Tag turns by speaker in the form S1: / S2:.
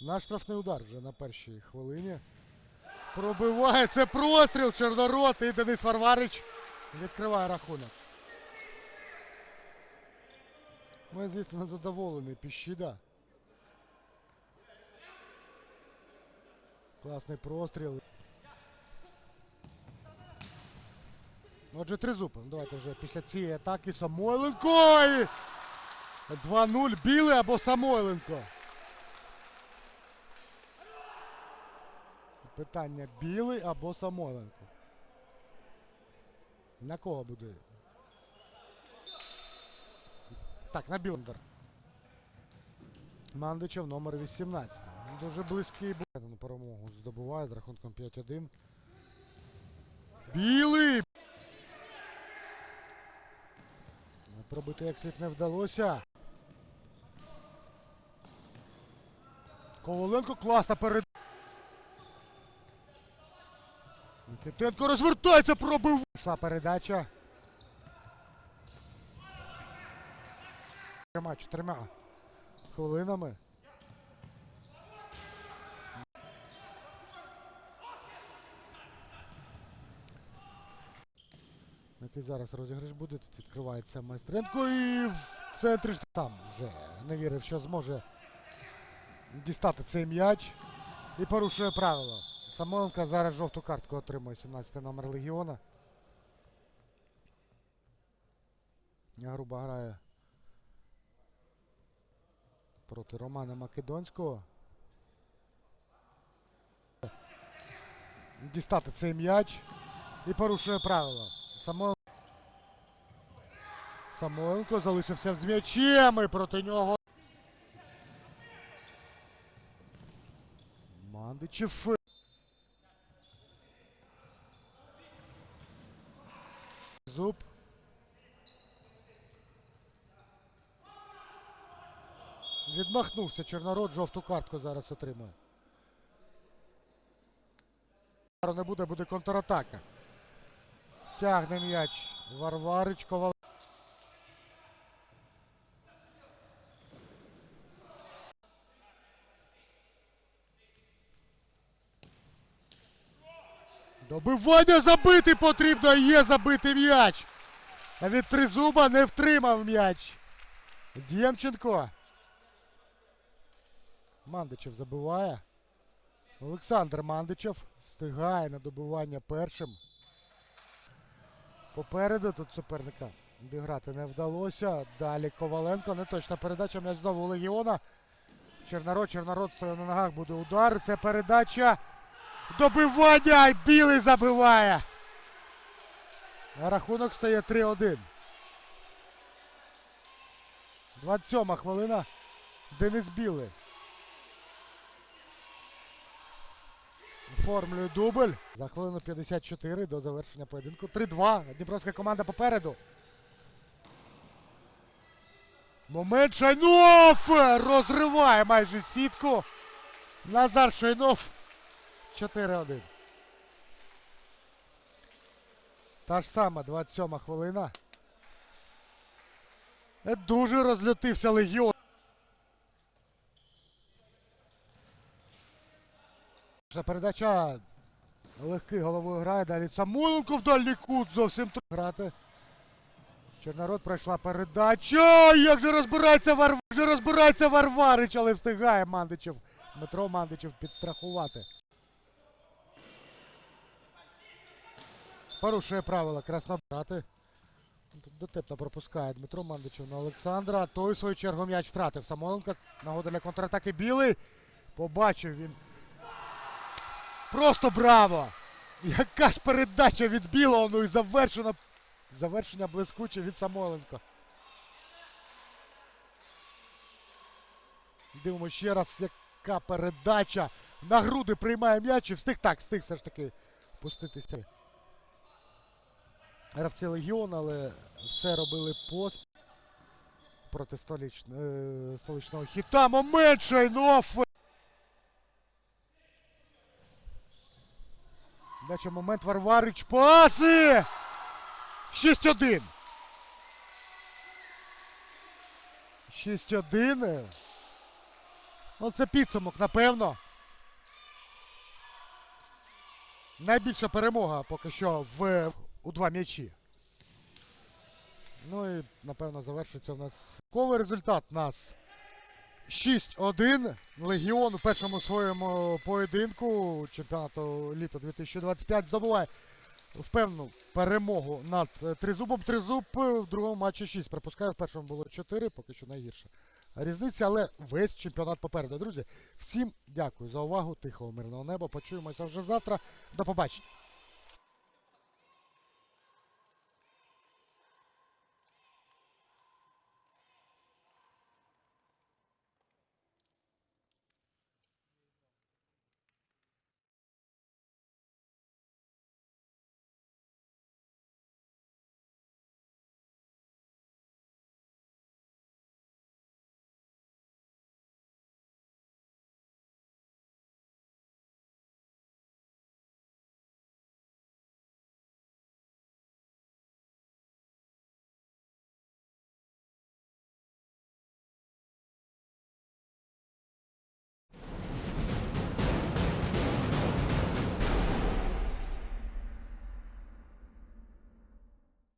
S1: Наш штрафний удар вже на першій хвилині. Пробиває це простріл Чорнорот і Денис Варварич відкриває рахунок. Ми, звісно, задоволені Піщіда. Класний простріл. Отже, тризуб. Ну, Давайте вже після цієї атаки Самойленко. 2-0. Білий або Самойленко. Питання білий або Самойленко. На кого буде? Так, на Білендер. Мандичев номер 18. Дуже близький був. Перемогу здобуває з рахунком 5-1. Білий! Пробити як слід не вдалося. Коваленко класна перед. Никитенко розвертається, пробив. Пішла передача. Трьома, чотирма хвилинами. Який зараз розіграш буде, тут відкривається майстренко і в центрі там вже не вірив, що зможе дістати цей м'яч і порушує правило. Самойленко зараз жовту картку отримує 17 номер Легіона. Груба грає проти Романа Македонського. Дістати цей м'яч і порушує правило. Самойленко. Самойленко залишився з м'ячем і проти нього. Мандичев. Зуб. Відмахнувся Чорнород, жовту картку зараз отримує. Не буде, буде контратака. Тягне м'яч Варварич Ковал. Добивання забити потрібно, є забити м'яч. А від тризуба не втримав м'яч. Дємченко. Мандичев забиває. Олександр Мандичев встигає на добивання першим. Попереду тут суперника обіграти не вдалося. Далі Коваленко. Неточна передача. М'яч знову у Легіона. Чернород, Чернород стоїть на ногах, буде удар. Це передача. Добивання! Білий забиває. Рахунок стає 3-1. 27 хвилина. Денис Білий. Оформлює дубль. За хвилину 54 до завершення поєдинку. 3-2. Дніпровська команда попереду. Момент Шайнов! Розриває майже сітку. Назар Шайнов. 4-1. Та ж сама 27 хвилина. Дуже розлютився легіон. Передача легкий головою грає. Далі Самойленко в дальній кут зовсім тр- грати. Чорнород пройшла передача. Як же розбирається Вар... як же розбирається Варварич, але встигає Мандичев. Дмитро Мандичев підстрахувати. Порушує правила краснобрати. Дотепно пропускає Дмитро Мандичев на Олександра. Той, в свою чергу, м'яч втратив. Самойленко. Нагода для контратаки білий. Побачив він. Просто браво! Яка ж передача від білого, ну і завершено. Завершення блискуче від Самойленко. Дивимося ще раз, яка передача. На груди приймає м'яч і встиг так, встиг все ж таки пуститися. Гравці Легіон, але все робили поспіль проти століч... е, столичного хіта. Момент Шайнов! Дача момент Варварич. Паси! 6-1. 6-1. Ну, це підсумок, напевно. Найбільша перемога поки що в, у два м'ячі. Ну і, напевно, завершується в нас ковий результат нас 6-1. Легіон у першому своєму поєдинку чемпіонату літа 2025 здобуває впевнену перемогу над тризубом. Тризуб в другому матчі 6. Припускаю, в першому було 4, поки що найгірше. Різниця, але весь чемпіонат попереду. Друзі, всім дякую за увагу. Тихого мирного неба. Почуємося вже завтра. До побачення.